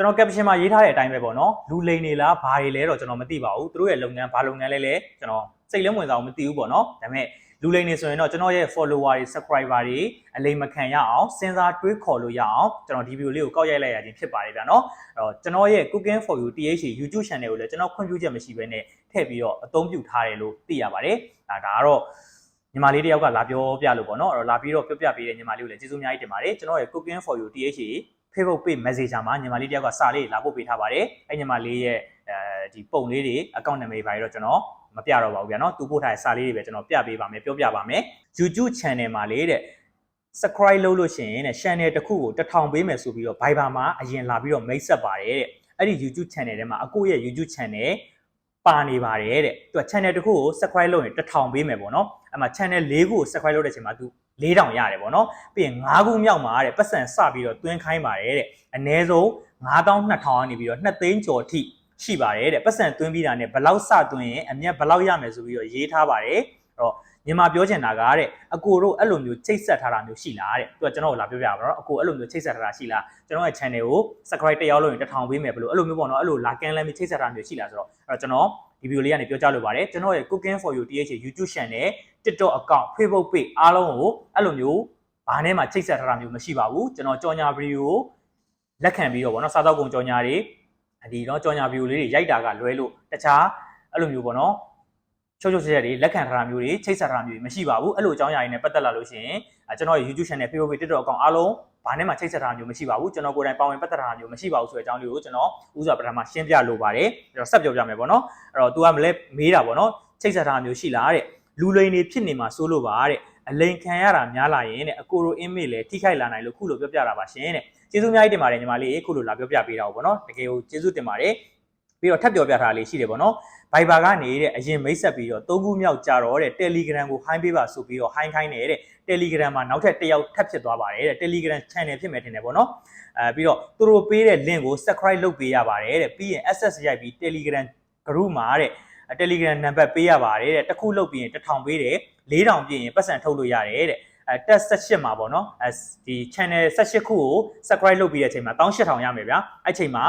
ကျွန်တော် caption မှာရေးထားတဲ့အတိုင်းပဲပေါ့နော်လူလိန်နေလားဘာတွေလဲတော့ကျွန်တော်မသိပါဘူးသူတို့ရဲ့လုပ်ငန်းဘာလုပ်ငန်းလဲလဲကျွန်တော်စိတ်လည်းဝင်စားအောင်မသိဘူးပေါ့နော်ဒါပေမဲ့လူလိန်နေဆိုရင်တော့ကျွန်တော်ရဲ့ follower တွေ subscriber တွေအလိမ်မခံရအောင်စဉ်းစားတွေးခေါ်လို့ရအောင်ကျွန်တော်ဒီ video လေးကိုကောက်ရိုက်လိုက်ရခြင်းဖြစ်ပါတယ်ဗျာနော်အဲ့တော့ကျွန်တော်ရဲ့ cooking for you TH YouTube channel ကိုလည်းကျွန်တော်ခွင့်ပြုချက်မရှိဘဲနဲ့ထည့်ပြီးတော့အသုံးပြုထားတယ်လို့သိရပါတယ်ဒါဒါကတော့ညီမလေးတယောက်ကလာပြောပြလို့ပေါ့နော်အဲ့တော့လာပြီးတော့ပြောပြပေးတဲ့ညီမလေးကိုလည်းကျေးဇူးအများကြီးတင်ပါတယ်ကျွန်တော်ရဲ့ cooking for you TH Facebook page messenger မှာညီမလေးတယောက်ကစာလေးလာပို့ပေးထားပါတယ်အဲ့ညီမလေးရဲ့အဲဒီပုံလေးတွေ account နာမည်ပါတော့ကျွန်တော်မပြတော့ပါဘူးဗျာနော်သူပို့ထားတဲ့စာလေးတွေပဲကျွန်တော်ပြပေးပါမယ်ပြောပြပါမယ် YouTube channel မှာလေးတဲ့ subscribe လုပ်လို့ရှိရင်တဲ့ channel တစ်ခုကို1000ပေးမယ်ဆိုပြီးတော့ Viber မှာအရင်လာပြီးတော့မိတ်ဆက်ပါတယ်တဲ့အဲ့ဒီ YouTube channel ထဲမှာအကိုရဲ့ YouTube channel ပါနေပါတယ်တဲ့သူက channel တစ်ခုကို subscribe လုပ်ရင်1000ပေးမယ်ပေါ့နော်အဲ့မှာ channel ၄ခုကို subscribe လုပ်တဲ့အချိန်မှာသူ 4000ရတယ်ပေါ့နော်ပြီးရင်5ခုမြောက်မှာတဲ့ပတ်စံစပြီးတော့တွင်းခိုင်းပါတယ်တဲ့အနည်းဆုံး9200ကနေပြီးတော့2သိန်းကျော်ထိရှိပါတယ်တဲ့ပတ်စံတွင်းပြီးတာနဲ့ဘယ်လောက်စတွင်းရင်အမျက်ဘယ်လောက်ရမယ်ဆိုပြီးတော့ရေးထားပါတယ်အဲ့တော့မြန်မာပြောချင်တာကတဲ့အကိုတို့အဲ့လိုမျိုးချိတ်ဆက်ထားတာမျိုးရှိလားတဲ့သူကကျွန်တော်ကိုလာပြောပြပါတော့အကိုအဲ့လိုမျိုးချိတ်ဆက်ထားတာရှိလားကျွန်တော်ရဲ့ channel ကို subscribe တစ်ယောက်လို့ရင်1000ပေးမယ်ဘယ်လိုအဲ့လိုမျိုးပေါ့နော်အဲ့လိုလာကန်လမ်းပြီးချိတ်ဆက်ထားတာမျိုးရှိလားဆိုတော့အဲ့တော့ကျွန်တော်ဒီဗီဒီယိုလေးကနေပြောကြားလိုပါတယ်ကျွန်တော်ရဲ့ cooking for you th YouTube channel TikTok account Facebook page အားလုံးကိုအဲ့လိုမျိုးဘာနဲ့မှချိတ်ဆက်ထားတာမျိုးမရှိပါဘူးကျွန်တော်ကြော်ညာဗီဒီယိုလက်ခံပြီးတော့ဗောနော်စားတော့ကုန်ကြော်ညာတွေဒီတော့ကြော်ညာဗီဒီယိုလေးတွေရိုက်တာကလွဲလို့တခြားအဲ့လိုမျိုးဗောနော်ချုပ်ချုပ်ချက်ချက်တွေလက်ခံထားတာမျိုးတွေချိတ်ဆက်ထားတာမျိုးတွေမရှိပါဘူးအဲ့လိုအကြောင်းအရာတွေနဲ့ပတ်သက်လာလို့ရှိရင်ကျွန်တော်ရဲ့ YouTube channel Facebook page TikTok account အားလုံးဘာနဲ့မှချိတ်ဆက်ထားတာမျိုးမရှိပါဘူးကျွန်တော်ကိုယ်တိုင်ပါဝင်ပတ်သက်ထားတာမျိုးမရှိပါဘူးဆိုတဲ့အကြောင်းလေးကိုကျွန်တော်ဥစွာပထမရှင်းပြလိုပါတယ်အဲ့တော့ဆက်ပြောပြမယ်ပေါ့နော်အဲ့တော့ तू ကမလဲမေးတာပေါ့နော်ချိတ်ဆက်ထားတာမျိုးရှိလားတဲ့ လူလိန်တွေဖြစ်နေမှာစိုးလို့ပါတဲ့အလိန်ခံရတာများလာရင်တဲ့အကိုရိုအင်းမေလည်းထိခိုက်လာနိုင်လို့ခုလိုပြောပြတာပါရှင်တဲ့ကျေးဇူးအများကြီးတင်ပါတယ်ညီမလေးခုလိုလာပြောပြပေးတာပေါ့နော်တကယ်ကိုကျေးဇူးတင်ပါတယ်ပြီးတော့ထပ်ပြောပြထားလေးရှိတယ်ပေါ့နော် Viber ကနေတဲ့အရင်မိတ်ဆက်ပြီးတော့သုံးခုမြောက်ကြတော့တဲ့ Telegram ကို high ပေးပါဆိုပြီးတော့ high ခိုင်းနေတဲ့ Telegram မှာနောက်ထပ်တစ်ယောက်ထပ်ဖြစ်သွားပါတယ်တဲ့ Telegram channel ဖြစ်မယ်ထင်တယ်ပေါ့နော်အဲပြီးတော့သူတို့ပေးတဲ့ link ကို subscribe လုပ်ပေးရပါတယ်တဲ့ပြီးရင် access ရိုက်ပြီး Telegram group မှာတဲ့ Telegram number ပေးရပါတယ်တဲ့တစ်ခုလုပ်ပြီးရင်1000ပေးတယ်4000ပြည့်ရင်ပတ်စံထုတ်လို့ရတယ်တဲ့အဲ test 18မှာပေါ့နော်အဲဒီ channel 18ခုကို subscribe လုပ်ပြီးတဲ့အချိန်မှာ18000ရမယ်ဗျာအဲ့ချိန်မှာ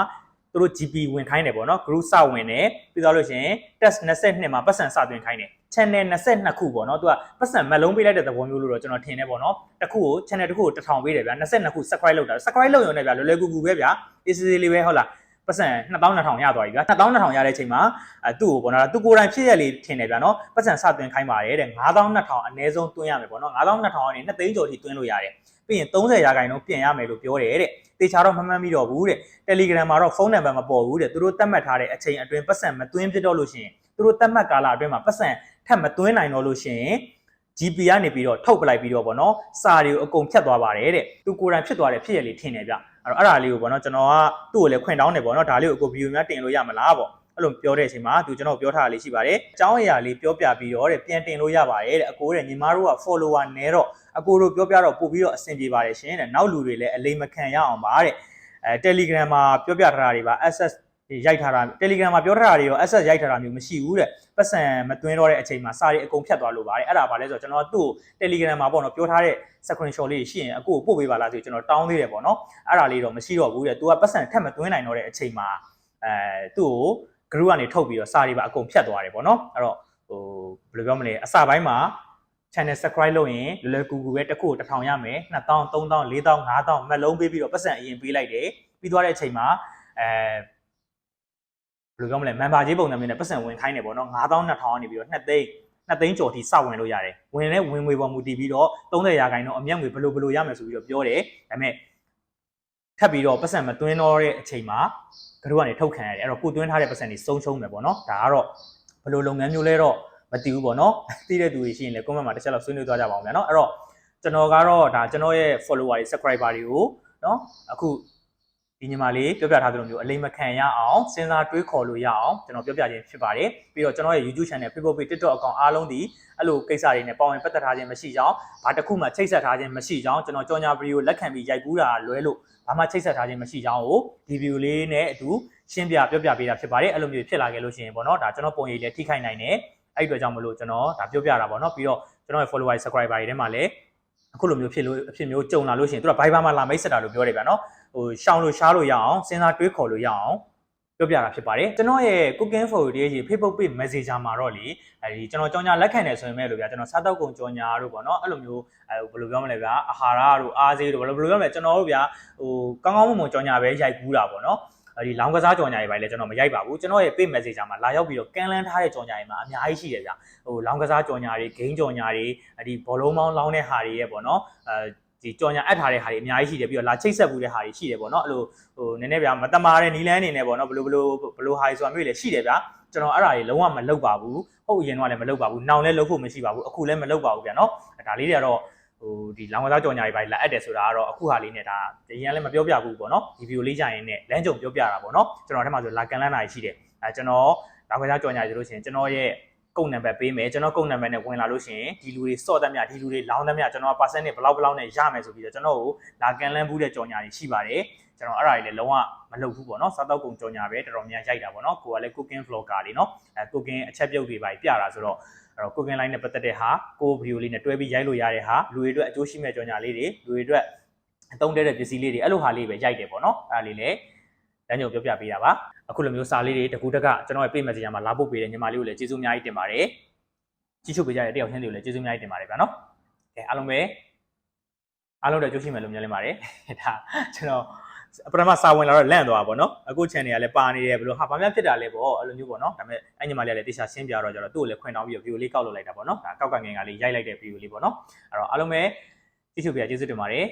သူတို့ GP ဝင်ခိုင်းတယ်ပေါ့နော် group စဝင်တယ်ပြီးတော့လို့ရှိရင် test 22မှာပတ်စံစသွင်းခိုင်းတယ် channel 22ခုပေါ့နော်သူကပတ်စံမလုံးပေးလိုက်တဲ့သဘောမျိုးလို့တော့ကျွန်တော်ထင်တယ်ပေါ့နော်တစ်ခုကို channel တစ်ခုကို1000ပေးတယ်ဗျာ22ခု subscribe လုပ်တာ subscribe လုပ်ရုံနဲ့ဗျာလွယ်လွယ်ကူကူပဲဗျာ easy လေးပဲဟုတ်လား ပတ်စံ2200ရသွားပြီဗျာ2200ရတဲ့အချိန်မှာအဲသူ့ကိုပေါ့နော်သူကိုယ်တိုင်ဖြစ်ရလေးထင်တယ်ဗျာနော်ပတ်စံစသွင်းခိုင်းပါတယ်တဲ့9200အနည်းဆုံးသွင်းရမယ်ပေါ့နော်9200ကနေ2သိန်းကျော်ထိသွင်းလို့ရတယ်ပြီးရင်30ရာခိုင်နှုန်းပြင်ရမယ်လို့ပြောတယ်တဲ့တေချာတော့မမှန်ပြီးတော့ဘူးတဲ့ Telegram မှာတော့ဖုန်းနံပါတ်မပေါ်ဘူးတဲ့သူတို့သတ်မှတ်ထားတဲ့အချိန်အတွင်းပတ်စံမသွင်းဖြစ်တော့လို့ရှိရင်သူတို့သတ်မှတ်ကာလအတွင်းမှာပတ်စံထပ်မသွင်းနိုင်တော့လို့ရှိရင် GP ကနေပြီးတော့ထုတ်ပလိုက်ပြီးတော့ဗောနော်စာတွေကိုအကုန်ဖြတ်သွားပါတယ်တဲ့သူကိုယ်တိုင်ဖြစ်သွားတဲ့ဖြစ်ရလေးထင်တယ်ဗျအဲ့တော့အဲ့ဒါလေးကိုဗောနော်ကျွန်တော်ကသူ့ကိုလည်းခွင့်တောင်းတယ်ဗောနော်ဒါလေးကိုအကိုဗီဒီယိုများတင်လို့ရမလားဗောအဲ့လိုပြောတဲ့အချိန်မှာသူကျွန်တော်ပြောထားတာလေးရှိပါတယ်အကြောင်းအရာလေးပြောပြပြီးတော့တဲ့ပြန်တင်လို့ရပါတယ်တဲ့အကိုတဲ့ညီမတို့က follower နဲတော့အကိုတို့ပြောပြတော့ပို့ပြီးတော့အဆင်ပြေပါတယ်ရှင်တဲ့နောက်လူတွေလည်းအလိမ်မခံရအောင်ပါတဲ့အဲ Telegram မှာပြောပြထားတာတွေပါ access ရိုက်ထားတာ Telegram မှာပြောထားတာတွေရော access ရိုက်ထားတာမျိုးမရှိဘူးတဲ့ပတ်စံမသွင်းတော့တဲ့အချိန်မှာစာတွေအကုန်ဖြတ်သွားလို့ပါတယ်အဲ့ဒါဘာလဲဆိုတော့ကျွန်တော်သူ့ကို Telegram မှာပေါ့နော်ပြောထားတဲ့ screenshot လေးရှိရင်အကိုပို့ပေးပါလားဆိုကျွန်တော်တောင်းသေးတယ်ပေါ့နော်အဲ့ဒါလေးတော့မရှိတော့ဘူးတဲ့ तू ကပတ်စံထပ်မသွင်းနိုင်တော့တဲ့အချိန်မှာအဲသူ့ကို group ကနေထုတ်ပြီးတော့စာတွေပါအကုန်ဖြတ်သွားတယ်ပေါ့နော်အဲ့တော့ဟိုဘယ်လိုပြောမလဲအစပိုင်းမှာ channel subscribe လုပ်ရင်လွယ်လွယ်ကူကူပဲတစ်ခုကို1000ရမယ်2000 3000 4000 5000မက်လုံးပေးပြီးတော့ပတ်စံအရင်ပေးလိုက်တယ်ပြီးသွားတဲ့အချိန်မှာအဲ ဘယ်လိုပြောမလဲ member ကြီးပုံစံမျိုးနဲ့ပတ်စံဝင်ခိုင်းတယ်ပေါ့နော်9000 2000ကနေပြီးတော့2သိန်း2သိန်းကျော်ထိစဝင်လို့ရတယ်ဝင်လဲဝင်ငွေပေါ်မူတည်ပြီးတော့30ရာခိုင်နှုန်းအမြတ်ငွေဘယ်လိုဘယ်လိုရမယ်ဆိုပြီးတော့ပြောတယ်ဒါပေမဲ့ထပ်ပြီးတော့ပတ်စံမသွင်းတော့တဲ့အချိန်မှာကတော့ကနေထုတ်ခံရတယ်အဲ့တော့ကိုသွင်းထားတဲ့ပတ်စံတွေစုံရှုံးမယ်ပေါ့နော်ဒါကတော့ဘယ်လိုလုပ်ငန်းမျိုးလဲတော့မသိဘူးပေါ့နော်သိတဲ့သူတွေရှိရင်လည်း comment မှာတစ်ချက်လောက်ဆွေးနွေးသွားကြပါအောင်ဗျာနော်အဲ့တော့ကျွန်တော်ကတော့ဒါကျွန်တော်ရဲ့ follower တွေ subscriber တွေကိုနော်အခု ဒီညီမလေးပြောပြထားသလိုမျိုးအလိမ်မခံရအောင်စဉ်းစားတွေးခေါ်လို့ရအောင်ကျွန်တော်ပြောပြခြင်းဖြစ်ပါတယ်ပြီးတော့ကျွန်တော်ရဲ့ YouTube channel Facebook page TikTok account အားလုံးဒီအဲ့လိုကိစ္စတွေနဲ့ပေါဝင်ပတ်သက်ထားခြင်းမရှိကြောင်းဘာတစ်ခုမှချိတ်ဆက်ထားခြင်းမရှိကြောင်းကျွန်တော်ကြော်ညာဗီဒီယိုလက်ခံပြီးရိုက်ကူးတာလွဲလို့ဘာမှချိတ်ဆက်ထားခြင်းမရှိကြောင်းကိုဒီဗီဒီယိုလေးနဲ့အတူရှင်းပြပြောပြပေးတာဖြစ်ပါတယ်အဲ့လိုမျိုးဖြစ်လာခဲ့လို့ရှိရင်ပေါ့နော်ဒါကျွန်တော်ပုံရိပ်လည်းထိခိုက်နိုင်တယ်အဲ့အတွက်ကြောင့်မလို့ကျွန်တော်ဒါပြောပြတာပေါ့နော်ပြီးတော့ကျွန်တော်ရဲ့ follower subscriber တွေထဲမှာလည်းအခုလိုမျိုးဖြစ်လို့အဖြစ်မျိုးကြုံလာလို့ရှိရင်သူက Viber မှာလာမိတ်ဆက်တာလို့ပြောတယ်ဗျာနော် ဟိုရှောင်လို့ရှားလို့ရအောင်စဉ်းစားတွေးခေါ်လို့ရအောင်ပြောပြတာဖြစ်ပါတယ်ကျွန်တော်ရဲ့ cooking for you ရဲ့ Facebook page messenger မှာတော့လေအဲဒီကျွန်တော်ကြောင်ညာလက်ခံတယ်ဆိုရင်မဲ့လို့ဗျာကျွန်တော်စားတော့ကုန်ကြောင်ညာတို့ပေါ့နော်အဲ့လိုမျိုးအဲဘယ်လိုပြောမလဲဗျာအာဟာရတို့အားစေးတို့ဘယ်လိုဘယ်လိုပြောမလဲကျွန်တော်တို့ဗျာဟိုကောင်းကောင်းမွန်မွန်ကြောင်ညာပဲရိုက်ကူးတာပေါ့နော်အဲဒီလောင်းကစားကြောင်ညာတွေပါလေကျွန်တော်မရိုက်ပါဘူးကျွန်တော်ရဲ့ page messenger မှာလာရောက်ပြီးတော့ကန်လန်းထားတဲ့ကြောင်ညာတွေမှာအများကြီးရှိတယ်ဗျာဟိုလောင်းကစားကြောင်ညာတွေဂိမ်းကြောင်ညာတွေဒီဘောလုံးမောင်းလောင်းတဲ့ဟာတွေရဲ့ပေါ့နော်အဲ ဒီကြော်ညာအပ်ထားတဲ့ဟာတွေအများကြီးရှိတယ်ပြီးတော့လာချိတ်ဆက်ဘူးတဲ့ဟာတွေရှိတယ်ပေါ့နော်အဲ့လိုဟိုနည်းနည်းဗျာမတမာတဲ့နီလန်းအနေနဲ့ပေါ့နော်ဘလိုဘလိုဘလိုဟာတွေဆိုတာမျိုးလည်းရှိတယ်ဗျာကျွန်တော်အဲ့ဒါတွေလုံးဝမလုပ်ပါဘူးဟုတ်အရင်တော့လည်းမလုပ်ပါဘူးနောင်လည်းလုပ်ဖို့မရှိပါဘူးအခုလည်းမလုပ်ပါဘူးဗျာနော်ဒါလေးတွေကတော့ဟိုဒီလောင်ကစားကြော်ညာတွေပါလာအပ်တယ်ဆိုတာကတော့အခုဟာလေးနဲ့ဒါအရင်ကလည်းမပြောပြဘူးပေါ့နော်ဒီဗီဒီယိုလေးကြရင်လည်းလမ်းကြုံပြောပြတာပေါ့နော်ကျွန်တော်ထဲမှာဆိုလာကန်လန်းတာရှိတယ်အဲကျွန်တော်လောင်ကစားကြော်ညာတွေဆိုလို့ရှိရင်ကျွန်တော်ရဲ့ ကုတ်နံပါတ်ပေးမယ်ကျွန်တော်ကုတ်နံပါတ်နဲ့ဝင်လာလို့ရှိရင်ဒီလူတွေစော့တက်မြဒီလူတွေလောင်းတက်မြကျွန်တော် percent နဲ့ဘလောက်ဘလောက်နဲ့ရမယ်ဆိုပြီးတော့ကျွန်တော်ကိုလာကန်လန်းဘူးတဲ့ကြော်ညာတွေရှိပါတယ်ကျွန်တော်အဲ့ဒါတွေလည်းလုံးဝမလုပ်ဘူးပေါ့နော်စားတော့ကုန်ကြော်ညာပဲတော်တော်များရိုက်တာပေါ့နော်ကိုကလည်း cooking vlogger လေးနော်အဲ cooking အချက်ပြုတ်တွေပါပြတာဆိုတော့အဲ့တော့ cooking line နဲ့ပတ်သက်တဲ့ဟာကိုဗီဒီယိုလေးနဲ့တွဲပြီးရိုက်လို့ရတဲ့ဟာလူတွေအတွက်အကျိုးရှိမဲ့ကြော်ညာလေးတွေလူတွေအတွက်အသုံးတဲ့တဲ့ပစ္စည်းလေးတွေအဲ့လိုဟာလေးပဲရိုက်တယ်ပေါ့နော်အဲ့ဒါလေးလည်း လမ်းညွှန်ပြောပြပေးတာပါအခုလိုမျိုးစာလေးတွေတကူတကကျွန်တော်ရဲ့ page messenger မှာလာပို့ပေးတဲ့ညီမလေးကိုလည်းကျေးဇူးအများကြီးတင်ပါတယ်ကြည့်ရှုပေးကြတဲ့တယောက်ချင်းတွေကိုလည်းကျေးဇူးအများကြီးတင်ပါတယ်ဗျာနော်ကဲအားလုံးပဲအားလုံးတော့ကြိုးရှိမယ်လို့မြင်လင်းပါတယ်ဒါကျွန်တော်ပထမစာဝင်လာတော့လန့်သွားပါဗောနော်အခု channel ကလည်းပါနေတယ်ဘယ်လိုဟာဘာမှဖြစ်တာလဲပေါ့အဲ့လိုမျိုးပေါ့နော်ဒါပေမဲ့အဲ့ညီမလေးကလည်းတေချာရှင်းပြတော့ကြတော့သူ့ကိုလည်းခွင့်တောင်းပြီးတော့ view လေးကောက်လုပ်လိုက်တာပေါ့နော်ဒါကောက်ကငင်ကလေးရိုက်လိုက်တဲ့ view လေးပေါ့နော်အဲ့တော့အားလုံးပဲကြည့်ရှုပေးကြကျေးဇူးတင်ပါတယ်